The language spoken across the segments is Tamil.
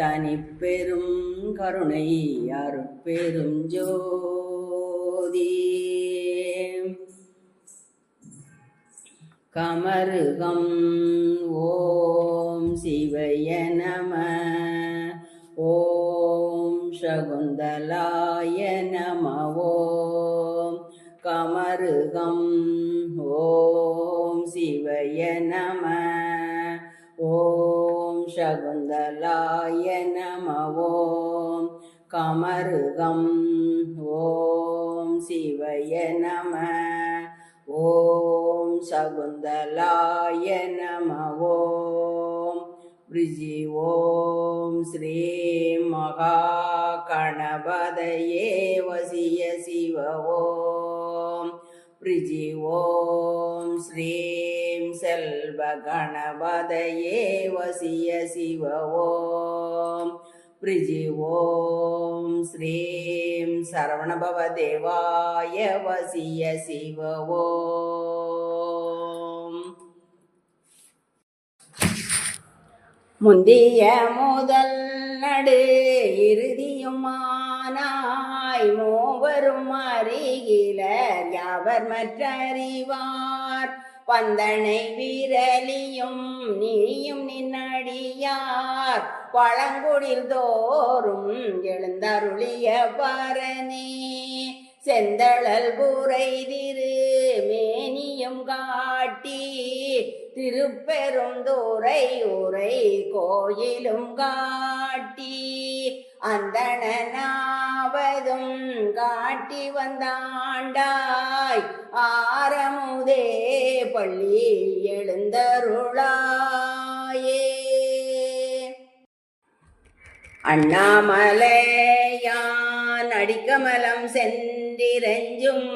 தனிப்பெரும் கருணை அருட்பெரும் ஜோதி. கமருகம் ஓம் சிவய நம. ஓம் சகுந்தலாய நம. ஓம் கமருகம் ஓம் சிவய நம. ஓம் சகுந்தலாய நமவோம் கமருகம் ஓம் சிவய நம. ஓம் சகுந்தலாய நமவோம் ரிஜி ஓம் ஸ்ரீ மகா கணபதயே வசிய சிவ ஓம். ரிஜி ஓம் ஸ்ரீம் செல்வ கணபதையே வசிய சிவ ஓம். பிரிஜி ஓம். ஸ்ரீம் சரவணபவ தேவாய வசிய சிவ ஓம். முந்திய முதல் நடு இறுதியுமானாய் மூவரும் அறிகிலர் யாவர் மற்றறிவார்? பந்தனை விரலியும் நீயும் நின்னடியார். பழங்குடில் தோறும் எழுந்தருளிய பரணி. செந்தழல் பூரை திரு மேனியும் காட்டி. திருப்பெரும் துறை உரை கோயிலும் காட்டி. அந்தனாவதும் காட்டி வந்தாண்டாய். ஆரமுதே பள்ளி எழுந்தருளாயே. அண்ணாமலையா அடிக்கமலம் சென்றிரஞ்சும்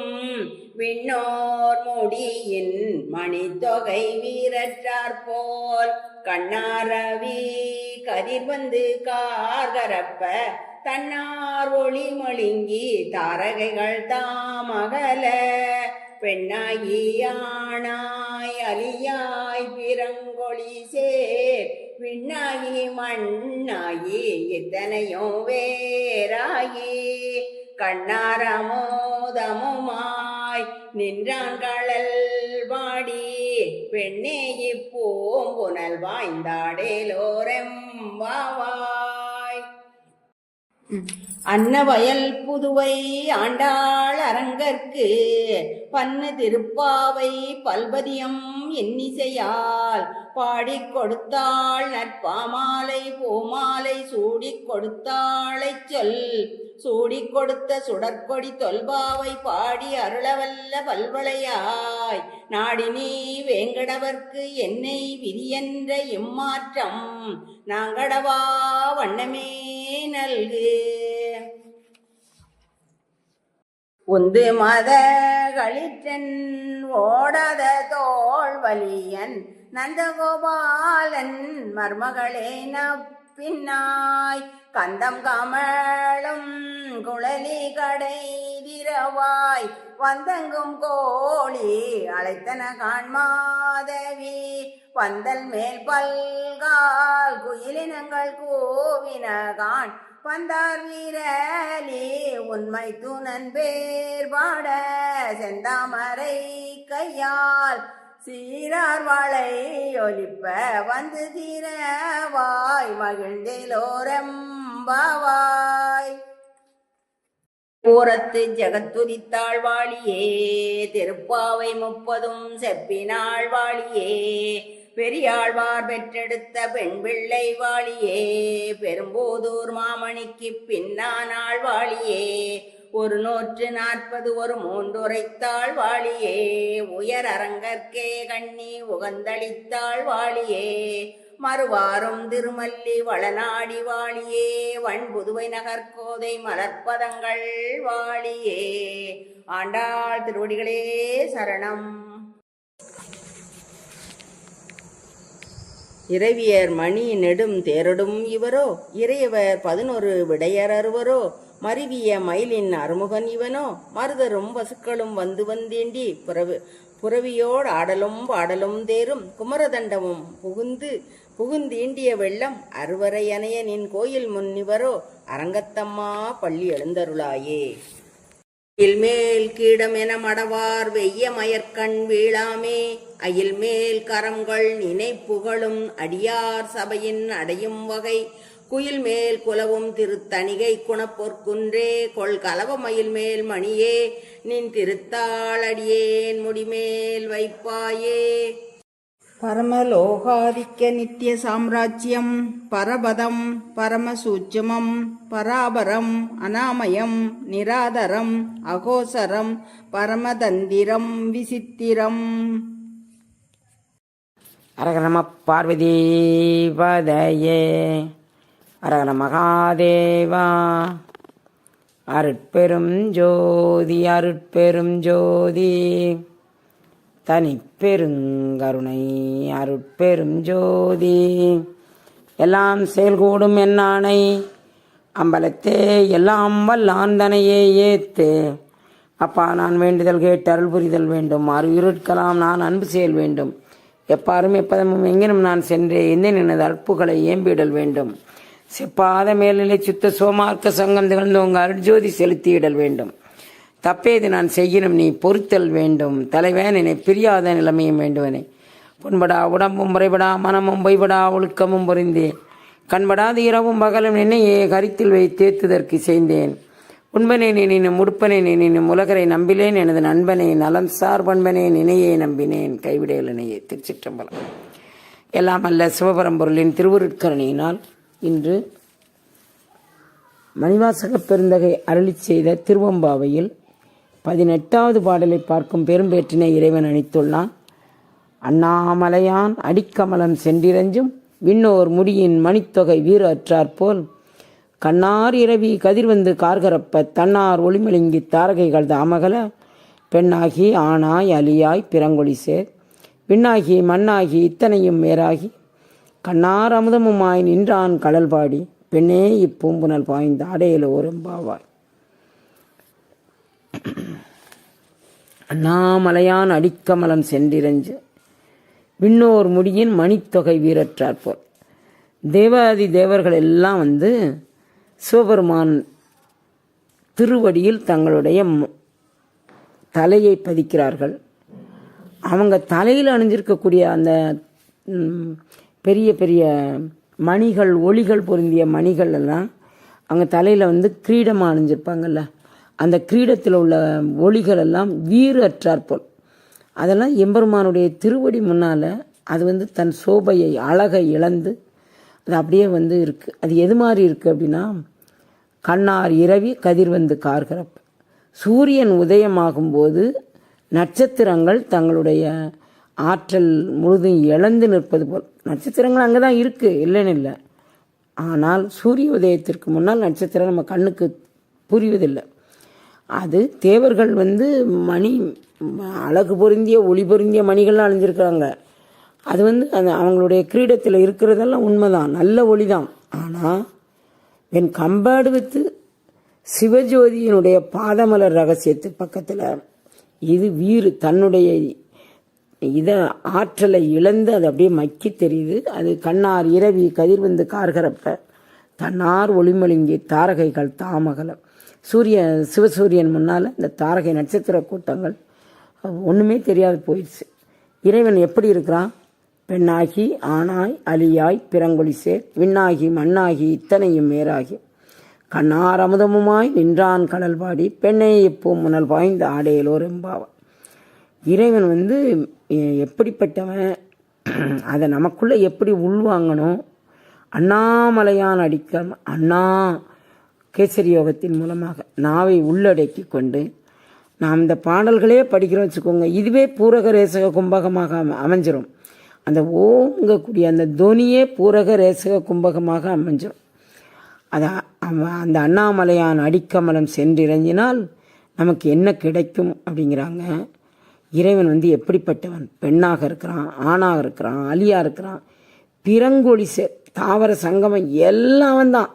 விண்ணோர் முடியின் மணித்தொகை வீரற்றார் போல் கண்ணாரவி கதிர் வந்து கார்கரப்ப தன்னார் ஒளி மொழிங்கி தாரகைகள் தாமகல பெண்ணாகி ஆணாய் அலியாய் பிறங்கொழி சேர் விண்ணாகி மண்ணாகி இத்தனையும் வேறாயே கண்ணாரமோதமுமாய் நின்றான் கடல் வாடி. பெண்ணே இப்பூம்புனல் வாய்ந்தாடேலோரெம்பாவாய் அன்னவயல் புதுவை ஆண்டாள் அரங்கற்கு பன்னு திருப்பாவை பல்பதியம் எண்ணிசையால் பாடிக் கொடுத்தாள் நற்பாமாலை பூமாலை சூடி கொடுத்தாளை சொல். சூடிக் கொடுத்த சுடற்கொடி தொல்பாவை பாடி அருளவல்ல பல்வளையாய். நாடினி வேங்கடவர்க்கு என்னை விதியென்ற இம்மாற்றம் நாங்கடவா வண்ணமே நல்கு. உந்து மத களிற்றன் ஓடாத தோல் வலியன் நந்தகோபாலன் மர்மகளே பின்னாய் கந்தம் கமழும் குழலி கடை விரவாய் வந்தங்கும் கோழி அழைத்தன காண்மாதவி வந்தல் மேல் பல்கால் குயிலினங்கள் கூவின கான் வந்தார் வீரலே உண்மை துணன் பேர் பாட செந்தாமரை கையால். சீரார் வாழை ஒலிப்ப வந்து தீரவாய் மகிழ்ந்தேலோரம்பாவாய் பூரத்து ஜெகத்துதித்தாள் வாழியே திருப்பாவை முப்பதும் செப்பினாள் வாழியே பெரியாழ்வார் பெற்றெடுத்த பெண் பிள்ளை வாழியே பெரும்போதூர் மாமணிக்கு பின்னானாள் வாழியே ஒரு நூற்று நாற்பது ஒரு மூன்றுரைத்தாள் வாழியே உயர் அரங்கற்கே கண்ணி உகந்தளித்தாள் வாழியே மறுவாரும் திருமல்லி வளநாடி வாழியே வன் புதுவை நகர்கோதை மலர்ப்பதங்கள் வாழியே. ஆண்டாள் திருவடிகளே சரணம். இறைவியர் மணி நெடும் தேரடும் இவரோ இறையவர் பதினொரு விடையர் அறுவரோ மருவிய மயிலின் அறுமுகன் இவனோ மருதரும் வசுக்களும் வந்து வந்தேண்டி புறவு புறவியோடு ஆடலும் பாடலும் தேரும் குமரதண்டமும் புகுந்து புகுந்தீண்டிய வெள்ளம் அறுவரை அணைய நின் கோயில் முன்னிவரோ அரங்கத்தம்மா பள்ளி எழுந்தருளாயே. மேல் கீடம் என மடவார் வெய்ய மயற்கண் வீழாமே அயில் மேல் கரங்கள் நினைப்புகளும் அடியார் சபையின் அடையும் வகை. குயில் மேல் குலவும் திருத்தணிகை குணப்பொற்குன்றே. கொள் கலவ மயில் மேல் மணியே நின் திருத்தாளடியேன் முடிமேல் வைப்பாயே. பரமலோகாதிக்க நித்திய சாம்ராஜ்யம் பரபதம் பரமசூட்சமம் பராபரம் அனாமயம் நிராதரம் அகோசரம் பரமதந்திரம் விசித்திரம். அரகர பார்வதி பதையே அரகர மகாதேவா. அருட்பெரும் ஜோதி அருட்பெரும் ஜோதி. தனிப்பெருங்கருணை அருட்பெரும் ஜோதி. எல்லாம் செயல்கூடும் என்னானை அம்பலத்தே எல்லாம் வல்லாந்தனையே ஏத்து. அப்பா நான் வேண்டுதல் கேட்டு அருள் புரிதல் வேண்டும். அருவிருட்கலாம் நான் அன்பு செயல் வேண்டும். எப்பாரும் எப்பதமும் எங்கினும் நான் சென்றே என்னேன் எனது அற்புகளை ஏம்பிடல் வேண்டும். செப்பாத மேல்நிலை சுத்த சோமார்க்க சங்கம் திகழ்ந்து உங்கள் அருட்ஜோதி செலுத்தியிடல் வேண்டும். தப்பேது நான் செய்யணும் நீ பொறுத்தல் வேண்டும். தலைவன் என்னை பிரியாத நிலைமையும் வேண்டுவனே புண்படா உடம்பும் முறைபடா மனமும் பொய்படா ஒழுக்கமும் பொறிந்தேன் கண்படாத இரவும் பகலும் என்னையே கருத்தில் வைத்தேத்துதற்கு செய்தேன் உண்பனே நினைனும் உடுப்பனே நினைனும் உலகரை நம்பிலேன் எனது நண்பனே நலம் சார் பண்பனே நினையே நம்பினேன். கைவிடையலினையே திருச்சிற்றம்பலம். எல்லாம் அல்ல சிவபரம்பொருளின் திருவருட்கரணியினால் இன்று மணிவாசகப் பெருந்தகை அருளிச் செய்த திருவம்பாவையில் பதினெட்டாவது பாடலை பார்க்கும் பெரும்பேற்றினை இறைவன் அணித்துள்ளான். அண்ணாமலையான் அடிக்கமலம் சென்றிரஞ்சும் விண்ணோர் முடியின் மணித்தொகை வீர அற்றாற்போல் கண்ணார் இரவி கதிர்வந்து கார்கரப்ப தன்னார் ஒளிமலிங்கி தாரகைகள் தாமகல பெண்ணாகி ஆணாய் அலியாய் பிறங்கொழி சேர் விண்ணாகி மண்ணாகி இத்தனையும் மேராகி கண்ணார் அமுதமுமாய் நின்றான் கடல் பாடி பெண்ணே இப்பூம்புனல் பாய்ந்த அடையில ஓரம்பாவாய் அண்ணாமலையான் அடிக்கமலம் சென்றிரஞ்சு விண்ணோர் முடியின் மணித்தொகை வீரற்றாற்போல் தேவாதி தேவர்கள் எல்லாம் வந்து சிவபெருமான் திருவடியில் தங்களுடைய தலையை பதிக்கிறார்கள். அவங்க தலையில் அணிஞ்சிருக்கக்கூடிய அந்த பெரிய பெரிய மணிகள் ஒளிகள் பொருந்திய மணிகள் எல்லாம் அவங்க தலையில் வந்து கிரீடமாக அணிஞ்சிருப்பாங்கல்ல. அந்த கிரீடத்தில் உள்ள ஒளிகள் எல்லாம் வீறு அற்றாற்போல் அதெல்லாம் எம்பெருமானுடைய திருவடி முன்னால் அது வந்து தன் சோபையை அழகை இழந்து அது அப்படியே வந்து இருக்குது அது எது மாதிரி இருக்குது அப்படின்னா கண்ணார் இரவி கதிர்வந்து கார்கிறப்ப. சூரியன் உதயமாகும்போது நட்சத்திரங்கள் தங்களுடைய ஆற்றல் முழுதும் இழந்து நிற்பது போல். நட்சத்திரங்கள் அங்கே தான் இருக்குது இல்லைன்னு இல்லை. ஆனால் சூரிய உதயத்திற்கு முன்னால் நட்சத்திரம் நம்ம கண்ணுக்கு புரிவதில்லை. அது தேவர்கள் வந்து மணி அழகு பொருந்திய ஒளி பொருந்திய மணிகள்லாம் அணிஞ்சிருக்கிறாங்க. அது வந்து அந்த அவங்களுடைய கிரீடத்தில் இருக்கிறதெல்லாம் உண்மைதான் நல்ல ஒளி தான் ஆனால் வென் கம்பேர்டு வித்து சிவஜோதியினுடைய பாதமலர் ரகசியத்து பக்கத்தில் இது வீறு தன்னுடைய இதை ஆற்றலை இழந்து அது அப்படியே மக்கி தெரியுது. அது கண்ணார் இரவி கதிர்வந்து கார்கரப்ப தன்னார் ஒளிமொழிங்கி தாரகைகள் தாமகலம் சூரிய சிவசூரியன் முன்னால் இந்த தாரகை நட்சத்திர கூட்டங்கள் ஒன்றுமே தெரியாது போயிடுச்சு. இறைவன் எப்படி இருக்கிறான்? பெண்ணாகி ஆணாய் அலியாய் பிறங்கொழி சேர் விண்ணாகி மண்ணாகி இத்தனையும் மேராகி கண்ணார் அமுதமுமாய் நின்றான் கடல் பாடி பெண்ணை எப்போ முனல் பாய்ந்த ஆடையிலோர் எம்பாவன் இறைவன் வந்து எப்படிப்பட்டவன்? அதை நமக்குள்ளே எப்படி உள்வாங்கணும் அண்ணாமலையான் அடிக்க அண்ணா கேசரி யோகத்தின் மூலமாக நாவை உள்ளடக்கி கொண்டு நாம் இந்த பாடல்களே படிக்கிறோம் வச்சுக்கோங்க. இதுவே பூரக ரேசக கும்பகமாக அம- அமைஞ்சிரும். அந்த ஓங்கக்கூடிய அந்த தொனியே பூரக ரேசக கும்பகமாக அமைஞ்சிடும். அதை அந்த அண்ணாமலையான் அடிக்கமலம் சென்றிறங்கினால் நமக்கு என்ன கிடைக்கும் அப்படிங்கிறாங்க. இறைவன் வந்து எப்படிப்பட்டவன்? பெண்ணாக இருக்கிறான் ஆணாக இருக்கிறான் அலியாக இருக்கிறான். பிறங்கொழி சே தாவர சங்கமம் எல்லாம் தான்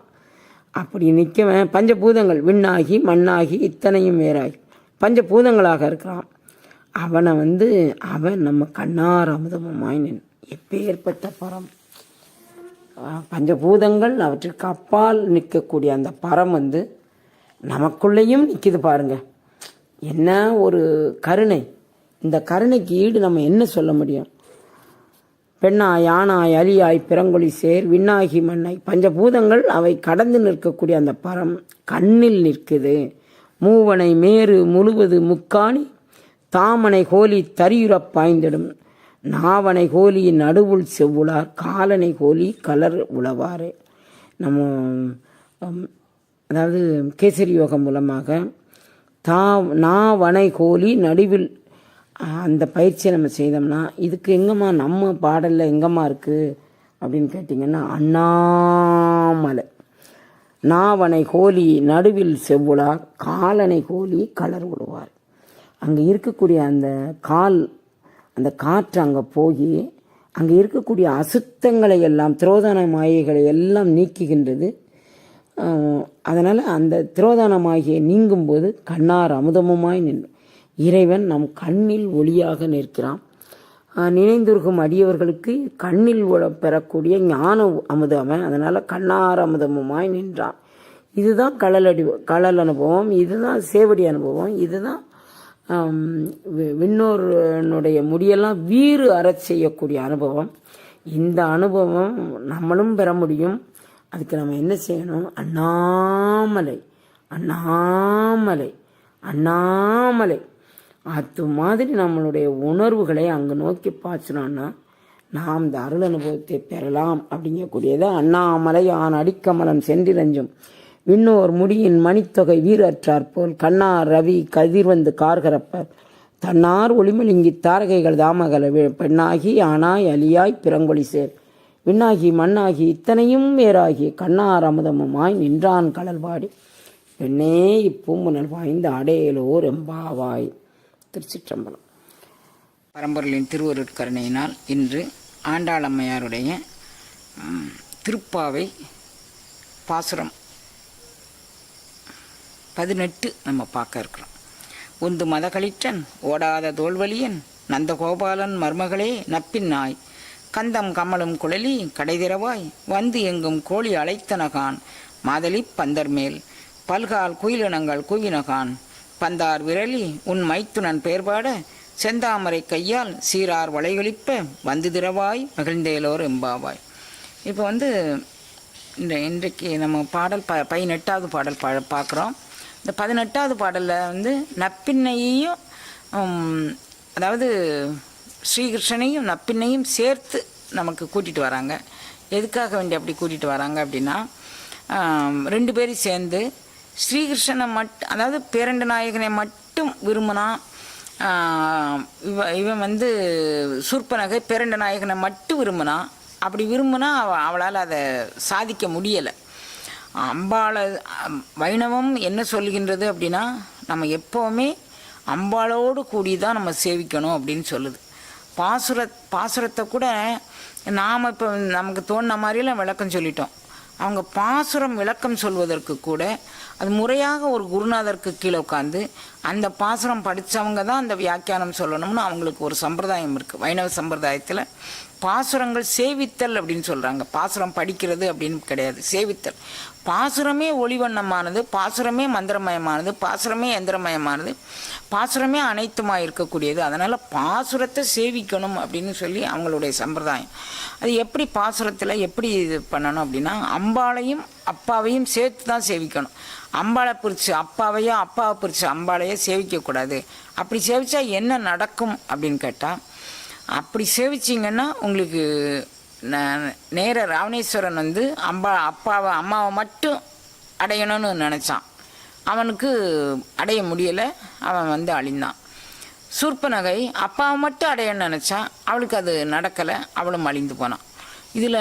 அப்படி நிற்கவன் பஞ்சபூதங்கள் விண்ணாகி மண்ணாகி இத்தனையும் வேறாகி பஞ்சபூதங்களாக இருக்கிறான். அவனை வந்து அவன் நம்ம கண்ணார் அமுதமுமாய் நின். எப்பேற்பட்ட பரம்? பஞ்சபூதங்கள் அவற்றிற்கு அப்பால் நிற்கக்கூடிய அந்த பரம் வந்து நமக்குள்ளேயும் நிற்கிது பாருங்க. என்ன ஒரு கருணை? இந்த கருணைக்கு ஈடு நம்ம என்ன சொல்ல முடியும்? பெண்ணாய் ஆணாய் அலியாய் பிறங்கொழி சேர் விண்ணாகி மண்ணாய் பஞ்சபூதங்கள் அவை கடந்து நிற்கக்கூடிய அந்த பரம் கண்ணில் நிற்குது. மூவனை மேரு முழுவது முக்காணி தாமனை கோலி தரியுறப் பாய்ந்திடும். நாவனை கோலி நடுவுள் செவ்வுளார் காலனை கோலி கலர் உளவாரே நம்ம அதாவது கேசரி யோகம் மூலமாக தா நாவனை கோலி நடுவில் அந்த பயிற்சியை நம்ம செய்தோம்னா இதுக்கு எங்கம்மா நம்ம பாடலில் எங்கம்மா இருக்குது அப்படின்னு கேட்டிங்கன்னா அண்ணாமலை. நாவனை கோலி நடுவில் செவ்வுளார் காலனை கோலி கலர் விடுவார் அங்கே இருக்கக்கூடிய அந்த கால் அந்த காற்று அங்கே போய் அங்கே இருக்கக்கூடிய அசுத்தங்களை எல்லாம் திரோதான மாயைகளை எல்லாம் நீக்குகின்றது. அதனால் அந்த திரோதானமாகிய நீங்கும்போது கண்ணார் அமுதமுமாய் நின்று இறைவன் நம் கண்ணில் ஒளியாக நிற்கிறான். நினைந்துருகும் அடியவர்களுக்கு கண்ணில் பெறக்கூடிய ஞான அமுதமன் அதனால் கண்ணார் அமுதமுமாய் நின்றான். இதுதான் கடலடி கடல் அனுபவம். இதுதான் சேவடி அனுபவம். இதுதான் விண்ணோருனுடைய முடியெல்லாம் வீறு அறச் செய்யக்கூடிய அனுபவம். இந்த அனுபவம் நம்மளும் பெற முடியும். அதுக்கு நம்ம என்ன செய்யணும்? அண்ணாமலை அண்ணாமலை அண்ணாமலை. அது மாதிரி நம்மளுடைய உணர்வுகளை அங்கே நோக்கி பாய்ச்சினோன்னா நாம் இந்த அருள் அனுபவத்தை பெறலாம் அப்படிங்கக்கூடியது அண்ணாமலை ஆண் அடிக்கமலம் சென்றிரஞ்சும் விண்ணோர் முடியின் மணித்தொகை வீரற்றார் போல் கண்ணார் ரவி கதிர்வந்து கார்கரப்பர். தன்னார் ஒளிமலிங்கி தாரகைகள் தாமகல பெண்ணாகி ஆனாய் அலியாய் பிறங்கொழி சேர். விண்ணாகி மண்ணாகி இத்தனையும் வேறாகி கண்ணார் அமுதமுமாய் நின்றான் கடல்வாடி பெண்ணே இப்பூம்புணல் வாய்ந்த அடையலோர் எம்பாவாய். திருச்சிற்றம்பலம். பரம்பொருளின் திருவருட்கருணையினால் இன்று ஆண்டாளம்மையாருடைய திருப்பாவை பாசுரம் பதினெட்டு நம்ம பார்க்க இருக்கிறோம். உந்து மதகளிற்றன் ஓடாத தோல்வலியன் நந்தகோபாலன் மர்மகளே நப்பின் நாய். கந்தம் கமலும் குழலி கடைதிரவாய் வந்து எங்கும் கோழி அழைத்தனகான் மாதலி பந்தர் மேல். பல்கால் குயிலினங்கள் குவினகான். பந்தார் விரலி உன் மைத்துனன் பெயர்பாட செந்தாமரை கையால் சீரார் வளைகளிப்ப வந்து திரவாய் மகிழ்ந்தேலோர் எம்பாவாய். இப்போ வந்து இந்த இன்றைக்கு நம்ம பாடல் ப பதினெட்டாவது பாடல் பா பார்க்குறோம். இந்த பதினெட்டாவது பாடலில் வந்து நப்பின்னையையும் அதாவது ஸ்ரீகிருஷ்ணனையும் நப்பின்னையும் சேர்த்து நமக்கு கூட்டிகிட்டு வராங்க. எதுக்காக வேண்டி அப்படி கூட்டிகிட்டு வராங்க அப்படின்னா ரெண்டு பேரும் சேர்ந்து ஸ்ரீகிருஷ்ணனை மட் அதாவது பேரண்ட நாயகனை மட்டும் விரும்பினா இவன் இவ இவன் வந்து சூர்பனகை பேரண்ட நாயகனை மட்டும் விரும்பினா அப்படி விரும்பினா அவ அவளால் அதை சாதிக்க முடியலை. அம்பாளை வைணவம் என்ன சொல்கின்றது அப்படின்னா நம்ம எப்போவுமே அம்பாளோடு கூடி தான் நம்ம சேவிக்கணும் அப்படின்னு சொல்லுது. பாசுர பாசுரத்தை கூட நாம் இப்போ நமக்கு தோணுன மாதிரியெல்லாம் விளக்கம் சொல்லிட்டோம். அவங்க பாசுரம் விளக்கம் சொல்வதற்கு கூட அது முறையாக ஒரு குருநாதருக்கு கீழே உட்காந்து அந்த பாசுரம் படித்தவங்க தான் அந்த வியாக்கியானம் சொல்லணும்னு அவங்களுக்கு ஒரு சம்பிரதாயம் இருக்குது வைணவ சம்பிரதாயத்தில் பாசுரங்கள் சேவித்தல் அப்படின்னு சொல்கிறாங்க பாசுரம் படிக்கிறது அப்படின்னு கிடையாது. சேவித்தல். பாசுரமே ஒளிவண்ணமானது பாசுரமே மந்திரமயமானது பாசுரமே எந்திரமயமானது பாசுரமே அனைத்துமாக இருக்கக்கூடியது. அதனால் பாசுரத்தை சேவிக்கணும் அப்படின்னு சொல்லி அவங்களுடைய சம்பிரதாயம். அது எப்படி பாசுரத்தில் எப்படி இது பண்ணணும் அப்படின்னா அம்பாளையும் அப்பாவையும் சேர்த்து தான் சேவிக்கணும். அம்பாளை பிரித்து அப்பாவையோ அப்பாவை பிரித்து அம்பாளையோ சேவிக்கக்கூடாது அப்படி சேவித்தா என்ன நடக்கும் அப்படின்னு கேட்டால் அப்படி சேவிச்சிங்கன்னா உங்களுக்கு ந- நேர ராவணேஸ்வரன் வந்து அம்பா அப்பாவை அம்மாவை மட்டும் அடையணும்னு நினச்சான். அவனுக்கு அடைய முடியலை அவன் வந்து அழிந்தான். சூர்பனகை அப்பாவை மட்டும் அடையணும்னு நினச்சா அவளுக்கு அது நடக்கலை அவளும் அழிந்து போனான். இதில்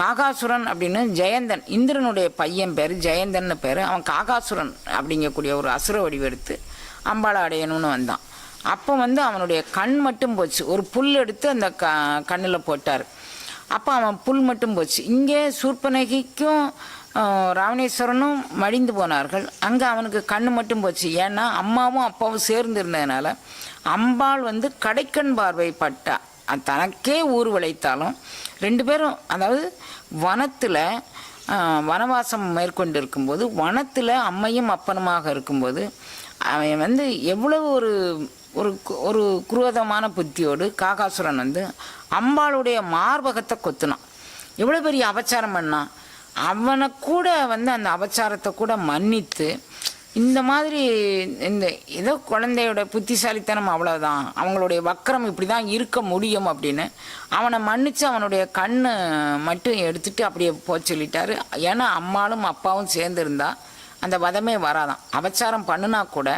காகாசுரன் அப்படின்னு ஜெயந்தன் இந்திரனுடைய பையன் பேர் ஜெயந்தன்னு பேர் அவன் காகாசுரன் அப்படிங்கக்கூடிய ஒரு அசுர வடிவெடுத்து அம்பாளை அடையணும்னு வந்தான். அப்போ வந்து அவனுடைய கண் மட்டும் போச்சு. ஒரு புல் எடுத்து அந்த க கண்ணில் போட்டார். அப்போ அவன் புல் மட்டும் போச்சு. இங்கே சூர்பனகிக்கும் ராவணேஸ்வரனும் மடிந்து போனார்கள். அங்கே அவனுக்கு கண் மட்டும் போச்சு. ஏன்னா அம்மாவும் அப்பாவும் சேர்ந்து இருந்ததுனால அம்பாள் வந்து கடைக்கண் பார்வை பட்டா தனக்கே ஊர் வளைத்தாலும் ரெண்டு பேரும் அதாவது வனத்தில் வனவாசம் மேற்கொண்டு இருக்கும்போது வனத்தில் அம்மையும் அப்பனுமாக இருக்கும்போது அவன் வந்து எவ்வளவு ஒரு ஒரு கு- ஒரு குரோதமான புத்தியோடு காகாசுரன் வந்து அம்பாளுடைய மார்பகத்தை கொத்துனான். எவ்வளோ பெரிய அபச்சாரம் பண்ணான். அவனை கூட வந்து அந்த அபச்சாரத்தை கூட மன்னித்து இந்த மாதிரி இந்த ஏதோ குழந்தையோட புத்திசாலித்தனம் அவ்வளோதான் அவங்களுடைய வக்கரம் இப்படி தான் இருக்க முடியும் அப்படின்னு. அவனை மன்னித்து அவனுடைய கண்ணை மட்டும் எடுத்துட்டு அப்படியே போக சொல்லிட்டாரு. ஏன்னா அம்மாளும் அப்பாவும் சேர்ந்துருந்தா அந்த வதமே வராதான். அபச்சாரம் பண்ணுனா கூட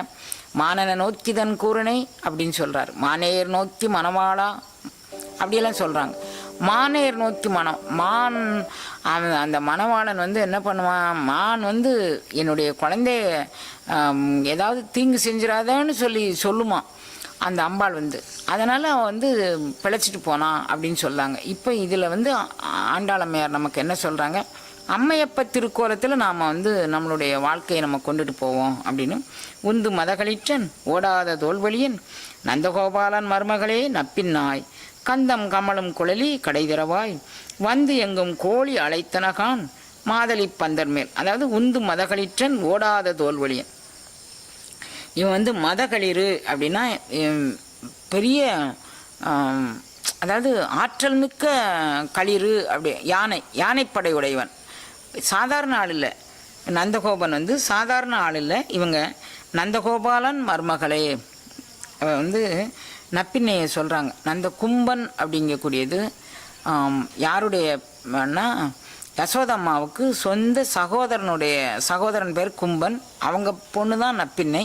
மானனை நோக்கிதன் கூரனை அப்படின்னு சொல்கிறார் மானேயர் நோக்கி மணவாளா அப்படியெல்லாம் சொல்கிறாங்க மானேர் நோக்கி மனம். மான் அவன் அந்த மணவாளன் வந்து என்ன பண்ணுவான்? மான் வந்து என்னுடைய குழந்தைய ஏதாவது தீங்கு செஞ்சிடாதேன்னு சொல்லி சொல்லுமான் அந்த அம்பாள் வந்து. அதனால் அவன் வந்து பிழைச்சிட்டு போனான் அப்படின்னு சொல்லாங்க. இப்போ இதில் வந்து ஆண்டாளம்மையார் நமக்கு என்ன சொல்கிறாங்க அம்மையப்ப திருக்கோலத்தில் நாம் வந்து நம்மளுடைய வாழ்க்கையை நம்ம கொண்டுட்டு போவோம் அப்படின்னு. உந்து மதகளிற்றன் ஓடாத தோல்வழியன் நந்தகோபாலன் மருமகளே நப்பின் நாய். கந்தம் கமலும் குழலி கடைதிரவாய் வந்து எங்கும் கோழி அழைத்தனகான். மாதளி பந்தர் மேல். அதாவது உந்து மதகளிற்றன் ஓடாத தோல்வழியன். இவன் வந்து மதகளிறு அப்படின்னா பெரிய அதாவது ஆற்றல் மிக்க களிறு அப்படி யானை யானைப்படை உடையவன். சாதாரண ஆள் இல்லை. நந்தகோபன் வந்து சாதாரண ஆள் இல்லை. இவங்க நந்தகோபாலன் மருமகளே. வந்து நப்பின்னையை சொல்கிறாங்க நந்த கும்பன் அப்படிங்கக்கூடியது யாருடையன்னா யாருடைய யசோதம்மாவுக்கு சொந்த சகோதரனுடைய சகோதரன் பேர் கும்பன். அவங்க பொண்ணு தான் நப்பின்னை.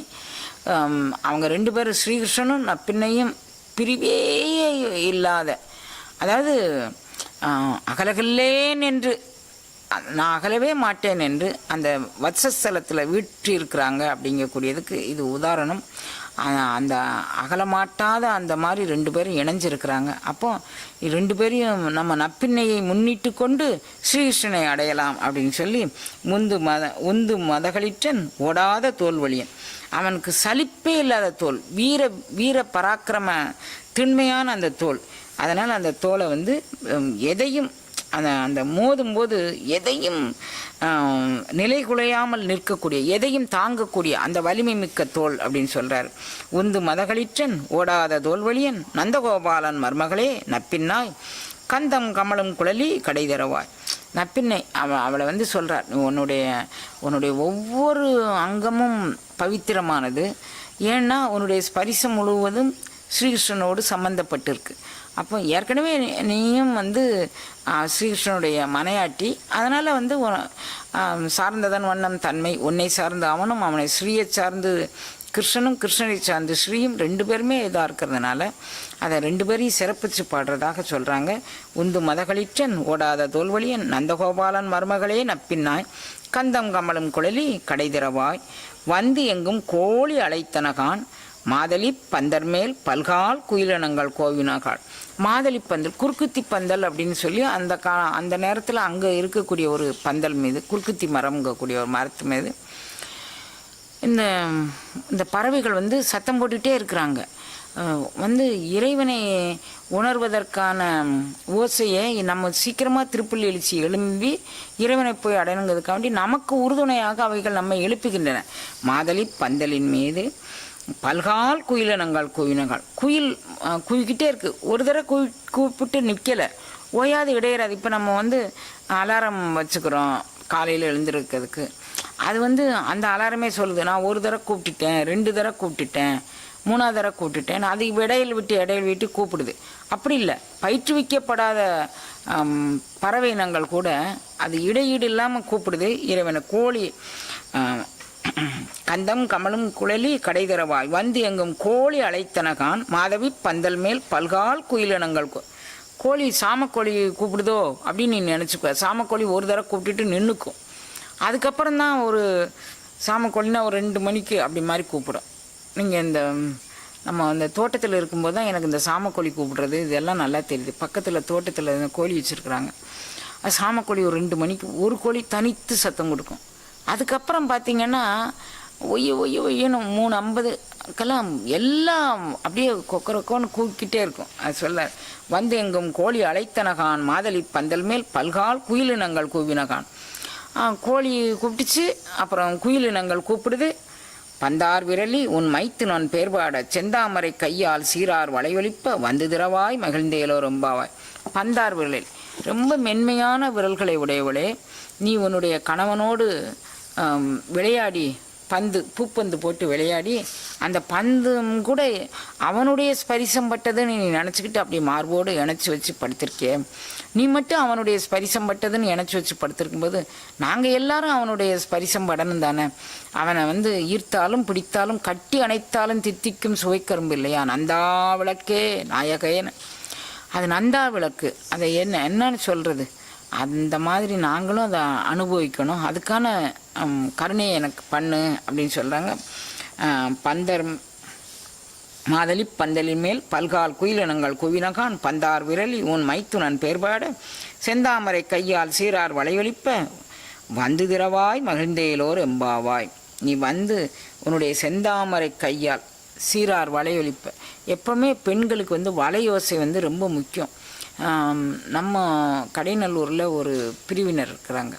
அவங்க ரெண்டு பேரும் ஸ்ரீகிருஷ்ணனும் நப்பின்னையும் பிரிவே இல்லாத அதாவது அகலகல்லேன் என்று நான் அகலவே மாட்டேன் என்று அந்த வத்சஸ்தலத்தில் வீற்றிருக்கிறாங்க அப்படிங்கக்கூடியதுக்கு இது உதாரணம். அந்த அகலமாட்டாத அந்த மாதிரி ரெண்டு பேரும் இணைஞ்சிருக்கிறாங்க. அப்போது ரெண்டு பேரையும் நம்ம நப்பின்னையை முன்னிட்டு கொண்டு ஸ்ரீகிருஷ்ணனை அடையலாம் அப்படின்னு சொல்லி முந்து மத உந்து மதகளிற்றன் ஓடாத தோல்வழியன் அவனுக்கு சலிப்பே இல்லாத தோல் வீர வீர பராக்கிரம திண்மையான அந்த தோல். அதனால் அந்த தோலை வந்து எதையும் அந்த அந்த மோதும்போது எதையும் நிலை நிலைகுலையாமல் நிற்கக்கூடிய எதையும் தாங்கக்கூடிய அந்த வலிமை மிக்க தோல் அப்படின்னு சொல்கிறார் உந்து மதகளிற்றன் ஓடாத தோல்வழியன் நந்தகோபாலன் மருமகளே நப்பின்னாய் கந்தம் கமலம் குழலி கடை தரவாய். நப்பின்னை அவ அவளை வந்து சொல்கிறார் உன்னுடைய உன்னுடைய ஒவ்வொரு அங்கமும் பவித்திரமானது. ஏன்னா உன்னுடைய ஸ்பரிசம் முழுவதும் ஸ்ரீகிருஷ்ணனோடு சம்மந்தப்பட்டிருக்கு அப்போ ஏற்கனவே நீயும் வந்து ஸ்ரீகிருஷ்ணனுடைய மனையாட்டி. அதனால் வந்து சார்ந்ததன் வண்ணம் தன்மை உன்னை சார்ந்து அவனும் அவனை ஸ்ரீயை சார்ந்து கிருஷ்ணனும் கிருஷ்ணனை சார்ந்து ஸ்ரீயும் ரெண்டு பேருமே இதாக இருக்கிறதுனால அதை ரெண்டு பேரையும் சிறப்பிச்சு பாடுறதாக சொல்கிறாங்க உந்து மதகளிற்றன் ஓடாத தோல்வழியன் நந்தகோபாலன் மருமகளே நப்பின்னாய். கந்தம் கமலம் குழலி கடைதிரவாய் வந்து எங்கும் கோழி அழைத்தனகான். மாதளி பந்தர்மேல் பல்கால் குயிலினங்கள் கோவினாகாள். மாதளி பந்தல் குறுக்குத்தி பந்தல் அப்படின்னு சொல்லி அந்த கா அந்த நேரத்தில் அங்கே இருக்கக்கூடிய ஒரு பந்தல் மீது குறுக்குத்தி மரம்ங்கக்கூடிய ஒரு மரத்து மீது இந்த இந்த பறவைகள் வந்து சத்தம் போட்டுகிட்டே இருக்கிறாங்க. வந்து இறைவனை உணர்வதற்கான ஓசையை நம்ம சீக்கிரமாக திருப்பள்ளி எழுச்சி எழும்பி இறைவனை போய் அடையணுங்கிறதுக்காண்டி நமக்கு உறுதுணையாக அவைகள் நம்ம எழுப்புகின்றன. மாதளி பந்தலின் மீது பல்கால் குயிலினங்கள் குயினங்கள். குயில் குயிக்கிட்டே இருக்குது ஒரு தடவை குயி கூப்பிட்டு நிற்கலை ஓயாது இடையிறாது இப்போ நம்ம வந்து அலாரம் வச்சுக்கிறோம் காலையில் எழுந்திருக்கிறதுக்கு. அது வந்து அந்த அலாரமே சொல்லுது. நான் ஒரு தடவை கூப்பிட்டுட்டேன் ரெண்டு தடவை கூப்பிட்டுட்டேன் மூணாவது தடவை கூப்பிட்டுட்டேன் அது இடையில் விட்டு இடையில் விட்டு கூப்பிடுது. அப்படி இல்லை. பயிற்றுவிக்கப்படாத பறவை இனங்கள் கூட அது இடையீடு இல்லாமல் கூப்பிடுது. இறைவனை கோழி கந்தம் கமலும் குழலி கடைதரவாய். வந்து எங்கும் கோழி அழைத்தனகான். மாதவி பந்தல் மேல் பல்கால் குயிலினங்கள் கோழி சாமக்கோழி கூப்பிடுதோ அப்படின்னு நீ நினச்சிப்ப சாமக்கோழி ஒரு தடவை கூப்பிட்டுட்டு நின்றுக்கும் அதுக்கப்புறம் தான் ஒரு சாமக்கோழினா ஒரு ரெண்டு மணிக்கு அப்படி மாதிரி கூப்பிடும். நீங்கள் இந்த நம்ம அந்த தோட்டத்தில் இருக்கும்போது தான் எனக்கு இந்த சாமக்கோழி கூப்பிடுறது. இதெல்லாம் நல்லா தெரியுது. பக்கத்தில் தோட்டத்தில் இந்த கோழி வச்சுருக்குறாங்க. அது சாமக்கோழி ஒரு ரெண்டு மணிக்கு ஒரு கோழி தனித்து சத்தம் கொடுக்கும். அதுக்கப்புறம் பார்த்தீங்கன்னா ஒய்ய ஒய்ய ஒய்யணும் மூணு ஐம்பதுக்கெல்லாம் எல்லாம் அப்படியே கொக்கரக்கோன்னு கூக்கிட்டே இருக்கும். அது சொல்ல வந்து எங்கும் கோழி அழைத்தனகான் மாதளி பந்தல் மேல் பல்கால் குயிலினங்கள் கூவினகான் கோழி கூப்பிட்டுச்சு அப்புறம் குயிலினங்கள் கூப்பிடுது. பந்தார் விரலி உன் மைத்து நான் பேர்பாட செந்தாமரை கையால் சீரார் வளைவழிப்ப வந்து திரவாய் மகிழ்ந்தேலோ ரொம்பாவாய் பந்தார் விரலில் ரொம்ப மென்மையான விரல்களை உடையவளே நீ உன்னுடைய கணவனோடு விளையாடி பந்து பூப்பந்து போட்டு விளையாடி அந்த பந்தும் கூட அவனுடைய ஸ்பரிசம் பட்டதுன்னு நீ நினச்சிக்கிட்டு அப்படி மார்போடு இணைச்சி வச்சு படுத்திருக்கே நீ மட்டும் அவனுடைய ஸ்பரிசம் பட்டதுன்னு இணைச்சி வச்சு படுத்திருக்கும்போது நாங்கள் எல்லாரும் அவனுடைய ஸ்பரிசம் படணும் தானே. அவனை வந்து ஈர்த்தாலும் பிடித்தாலும் கட்டி அணைத்தாலும் தித்திக்கும் சுவைக்கரும்பு இல்லையா? நந்தா விளக்கே நாயகேன்னு. அது நந்தா விளக்கு. அதை என்ன என்னன்னு சொல்கிறது அந்த மாதிரி நாங்களும் அதை அனுபவிக்கணும். அதுக்கான கருணையை எனக்கு பண்ணு அப்படின்னு சொல்கிறாங்க பந்தர் மாதளி பந்தலின் மேல் பல்கால் குயிலினங்கள் குவினகான் பந்தார் விரலி உன் மைத்துனன் பேர்பாட செந்தாமரை கையால் சீரார் வளைவழிப்ப வந்து திரவாய் மகிழ்ந்தேலோர் எம்பாவாய். நீ வந்து உன்னுடைய செந்தாமரை கையால் சீரார் வளையொலிப்ப எப்பவுமே பெண்களுக்கு வந்து வலையோசை வந்து ரொம்ப முக்கியம். நம்ம கடைநல்லூரில் ஒரு பிரிவினர் இருக்கிறாங்க.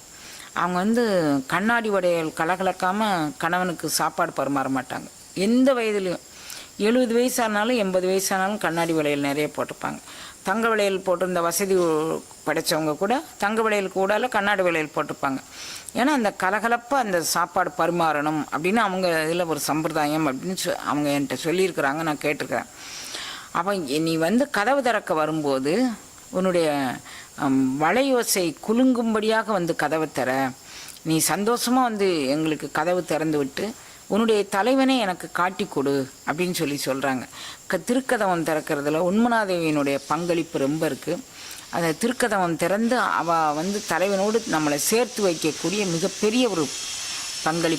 அவங்க வந்து கண்ணாடி வடையல் கலகலக்காமல் கணவனுக்கு சாப்பாடு பரிமாற மாட்டாங்க. எந்த வயதுலையும் எழுபது வயசானாலும் எண்பது வயசானாலும் கண்ணாடி வளையல் நிறைய போட்டிருப்பாங்க. தங்க வளையல் போட்டிருந்த வசதி படைச்சவங்க கூட தங்க வளையல் கூடால கண்ணாடி வளையல் போட்டிருப்பாங்க. ஏன்னா அந்த கலகலப்பாக அந்த சாப்பாடு பரிமாறணும் அப்படின்னு அவங்க இதில் ஒரு சம்பிரதாயம் அப்படின்னு சொ- அவங்க என்கிட்ட சொல்லியிருக்கிறாங்க நான் கேட்டிருக்கிறேன். அப்போ நீ வந்து கதவு திறக்க வரும்போது உன்னுடைய வலையோசை குலுங்கும்படியாக வந்து கதவை திற நீ சந்தோஷமாக வந்து எங்களுக்கு கதவு திறந்து விட்டு உன்னுடைய தலைவனே எனக்கு காட்டி கொடு அப்படின்னு சொல்லி சொல்கிறாங்க க திருக்கதவம் திறக்கிறதுல உண்மனாதேவியினுடைய பங்களிப்பு ரொம்ப இருக்குது அந்த திருக்கதவம் திறந்து அவ வந்து தலைவனோடு நம்மளை சேர்த்து வைக்கக்கூடிய மிகப்பெரிய ஒரு பங்களிப்பு.